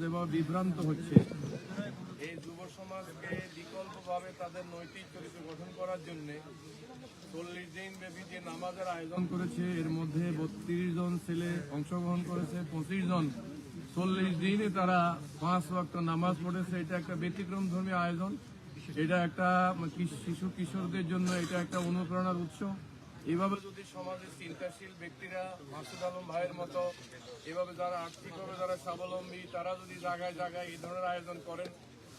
যেভাবে বিভ্রান্ত হচ্ছে। এই যুব সমাজকে বিকল্পভাবে তাদের নৈতিক চরিত্র গঠন করার জন্য চল্লিশ দিন ব্যাপী যে নামাজের আয়োজন করেছে, এর মধ্যে বত্রিশ জন ছেলে অংশগ্রহণ করেছে, পঁচিশ জন। চল্লিশ দিনে তারা পাঁচ ওয়াক্ত নামাজ পড়েছে। এটা একটা ব্যতিক্রম ধর্মী আয়োজন। এটা একটা শিশু কিশোরদের জন্য এটা একটা অনুপ্রেরণার উৎস। এভাবে যদি সমাজের চিন্তাশীল ব্যক্তিরা মাসুদ আলম ভাইয়ের মতো, এভাবে যারা আর্থিকভাবে যারা স্বাবলম্বী, তারা যদি জায়গায় জায়গায় এই ধরনের আয়োজন করেন,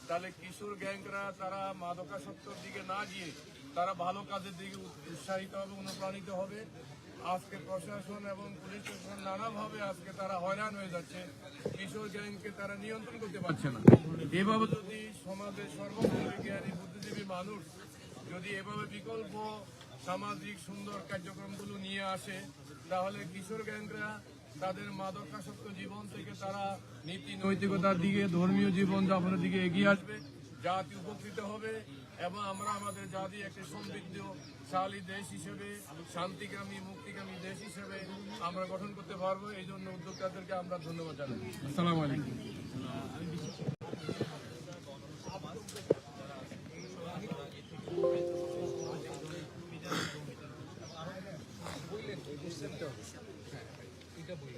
তাহলে কিশোর গ্যাংরা তারা মাদকাসক্তর দিকে না গিয়ে তারা ভালো কাজের দিকে উৎ- উৎসাহিত হবে, অনুপ্রাণিত হবে। আজকে প্রশাসন এবং পুলিশ প্রশাসন নানাভাবে আজকে তারা হয়রান হয়ে যাচ্ছে। কিশোর গ্যাংকে তারা নিয়ন্ত্রণ করতে পারছে না। এভাবে যদি সমাজের সর্বমূল্যে জ্ঞানী, বুদ্ধিজীবী মানুষ যদি এভাবে বিকল্প সামাজিক সুন্দর কার্যক্রমগুলো নিয়ে আসে। তাহলে কিশোর গ্যাংরা তাদের মাদকাসক্ত জীবন থেকে তারা নীতি নৈতিকতার দিকে, ধর্মীয় জীবন যাপনের দিকে এগিয়ে আসবে, জাতি উপকৃত হবে এবং আমরা আমাদের জাতি একটি সমৃদ্ধ শালী দেশ হিসেবে, শান্তিকামী, মুক্তিকামী দেশ হিসেবে আমরা গঠন করতে পারব। এই জন্য উদ্যোক্তাদেরকে আমরা ধন্যবাদ জানাই। আসসালামু আলাইকুম।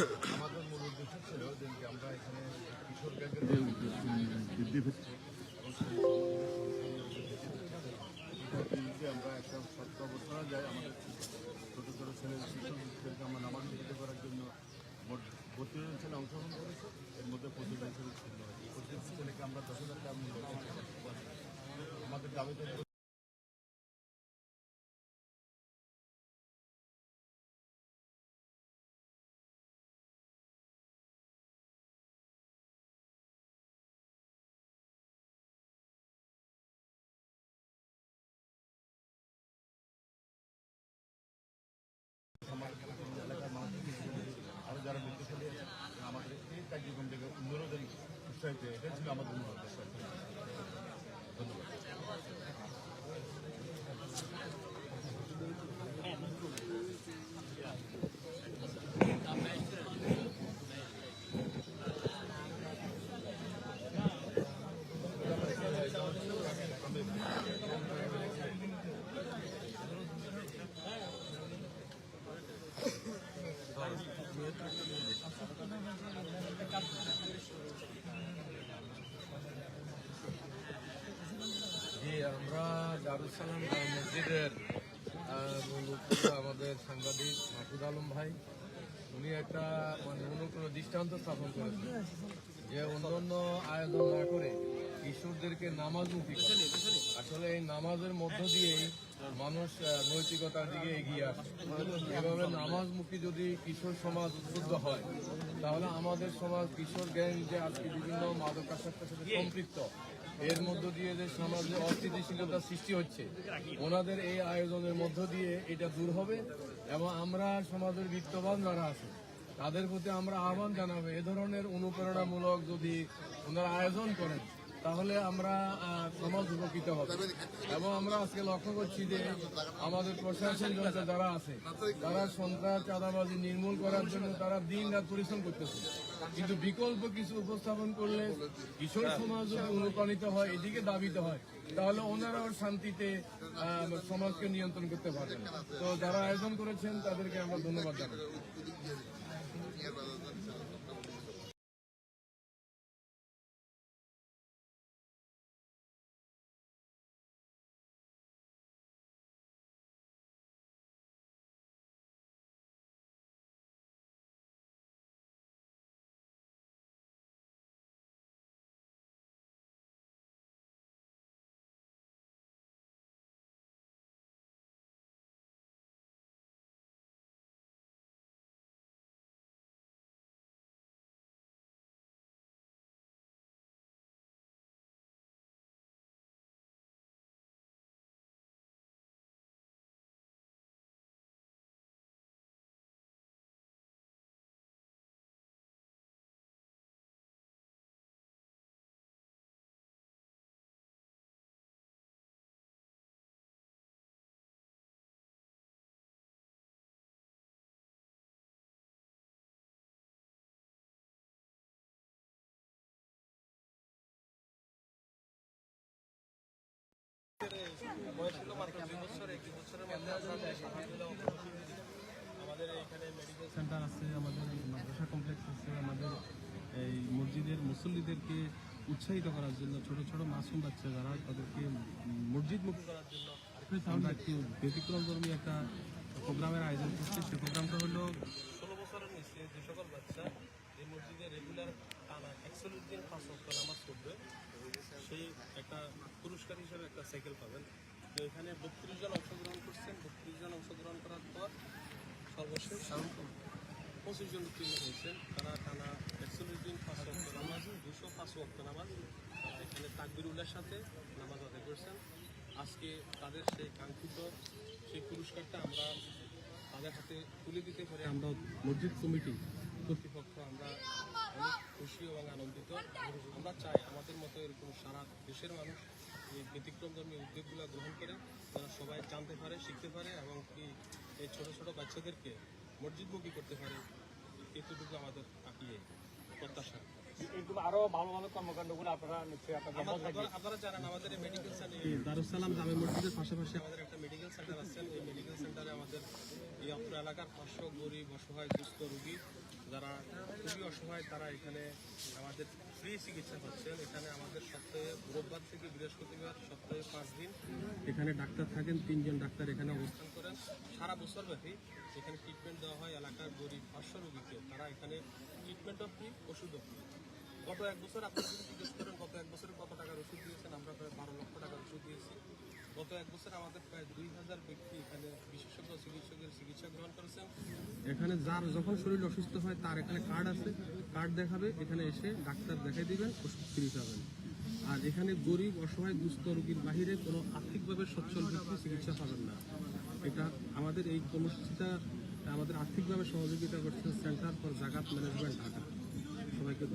আমাদের মূল উদ্দেশ্য ছিল যে আমরা এখানে কিশোর গ্যাংয়ের যে আমরা একটা সত্য অবস্থানে যাই। আমাদের ছোট ছোট ছেলে শিশুদেরকে আমরা নামাজ পড়তে করার জন্য মোট বত্রিশ ছেলে অংশগ্রহণ করেছে। এর মধ্যে পঁচিশ জন ছেলে ছেলেকে আমরা দশ হাজার টাকা আমাদের দাবি কার্যক্রম থেকে অন্যদের উৎসাহিত এটা ছিল আমাদের মূল উদ্দেশ্য ধন্যবাদ। আমরা দারুসালাম মসজিদের আমাদের সাংবাদিক মাহফুজ আলম ভাই উনি একটা মানে অনুকূল দৃষ্টান্ত স্থাপন করেছেন, যে অন্যান্য আয়োজন না করে কিশোরদেরকে নামাজমুখী করে। আসলে এই নামাজের মধ্য দিয়েই মানুষ নৈতিকতার দিকে এগিয়ে আসে এভাবে নামাজমুখী যদি কিশোর সমাজ উদ্বুদ্ধ হয়, তাহলে আমাদের সমাজ কিশোর গ্যাং যে আজকে বিভিন্ন মাদকাসক্তের সাথে সম্পৃক্ত এর মধ্য দিয়ে যে সমাজে অস্থিতিশীলতার সৃষ্টি হচ্ছে, ওনাদের এই আয়োজনের মধ্য দিয়ে এটা দূর হবে এবং আমরা সমাজের বিত্তবান যারা আছে, তাদের প্রতি আমরা আহ্বান জানাব, এ ধরনের অনুপ্রেরণামূলক যদি ওনারা আয়োজন করেন তাহলে আমরা সমাজ উপকৃত হবে। এবং আমরা আজকে লক্ষ্য করছি যে আমাদের প্রশাসন জনতা যারা আছে, তারা সন্ত্রাস, চাঁদাবাজি নির্মূল করার জন্য তারা দিন রাত পরিশ্রম করতেছে। কিন্তু বিকল্প কিছু উপস্থাপন করলে কিশোর সমাজ যদি অনুপ্রাণিত হয়, এদিকে দাবিত হয়, তাহলে ওনারাও শান্তিতে সমাজকে নিয়ন্ত্রণ করতে পারবেন। তো যারা আয়োজন করেছেন, তাদেরকে আমরা ধন্যবাদ জানাই। বয়স দুই বছরের মধ্যে। আমাদের এখানে মেডিকেল সেন্টার আছে, আমাদের মাদ্রাসা কমপ্লেক্স আছে, আমাদের এই মসজিদের মুসল্লিদেরকে উৎসাহিত করার জন্য, ছোট ছোট মাসুম বাচ্চা যারা তাদেরকে মসজিদ মুখী করার জন্য আমরা একটু ব্যতিক্রম ধর্মী একটা প্রোগ্রামের আয়োজন করছি সেই প্রোগ্রামটা হলো ষোলো বছরের নিচে যে সকল বাচ্চা এই মসজিদে রেগুলার টানা একচল্লিশ দিন পাঁচ অক্ট নামাজ পড়বে, সেই একটা পুরস্কার হিসেবে একটা সাইকেল পাবেন এখানে বত্রিশ জন অংশগ্রহণ করছেন। বত্রিশ জন অংশগ্রহণ করার পর সর্বশেষ পঁচিশ জন উত্তীর্ণ হয়েছেন। তারা টানা একচল্লিশ দিন পাঁচ অক্ট নামাজ, দুশো পাঁচ অক্ট নামাজ। এখানে তাকবির উল্লার সাথে নামাজ আদায় করছেন। আজকে তাদের সেই কাঙ্ক্ষিত সেই পুরস্কারটা আমরা তাদের হাতে তুলে দিতে পারে। আমরা মসজিদ কমিটি কর্তৃপক্ষ, আমরা অনেক খুশি এবং আনন্দিত। আমরা চাই আমাদের মতো এরকম সারা দেশের মানুষ এই ব্যতিক্রমধর্মী উদ্যোগগুলো গ্রহণ করে যারা সবাই জানতে পারে শিখতে পারে এবং কি এই ছোট ছোট বাচ্চাদেরকে মসজিদমুখী করতে পারে এতটুকু আমাদের তাকিয়ে প্রত্যাশা। এরকম আরও ভালো ভালো কর্মকাণ্ডগুলো আপনারা নিশ্চয়ই আপনারা- আপনারা জানেন আমাদের এই মেডিকেল সেন্টার দারুসালাম জামে মসজিদের পাশাপাশি আমাদের একটা মেডিকেল সেন্টার এই মেডিকেল সেন্টারে আমাদের এই অত্র এলাকার পাঁচশো গরিব অসহায় দুস্থ রোগী যারা খুবই অসহায় তারা এখানে আমাদের ফ্রি চিকিৎসা পাচ্ছেন এখানে আমাদের সপ্তাহে রোববার থেকে বৃহস্পতিবার সপ্তাহে পাঁচ দিন। এখানে ডাক্তার থাকেন, তিনজন ডাক্তার এখানে অবস্থান করেন। সারা বছর ব্যাপী এখানে ট্রিটমেন্ট দেওয়া হয়। এলাকার গরিব পাঁচশো রোগীকে তারা এখানে ট্রিটমেন্টও ফ্রি ওষুধও ফ্রি গত এক বছর আপনারা জিজ্ঞেস করেন, গত এক বছরে কত টাকার ওষুধ দিয়েছেন, আমরা প্রায় বারো লক্ষ টাকার ওষুধ দিয়েছি। গত এক বছর আমাদের প্রায় দুই হাজার ব্যক্তি এখানে বিশেষজ্ঞ, চিকিৎসকের চিকিৎসা গ্রহণ করেছেন। এখানে যার যখন শরীর অসুস্থ হয়, তার এখানে কার্ড আছে। কার্ড দেখাবে, এখানে এসে ডাক্তার দেখাই দিবেন, ওষুধ ফ্রি পাবেন। আর এখানে গরিব, অসহায়, দুস্থ রোগীর বাহিরে কোনো আর্থিকভাবে সচ্ছল ব্যক্তি চিকিৎসা পাবেন না। এটা আমাদের এই কর্মসূচিটা, আমাদের আর্থিকভাবে সহযোগিতা করছে centre for Zakat management Dhaka সবাইকে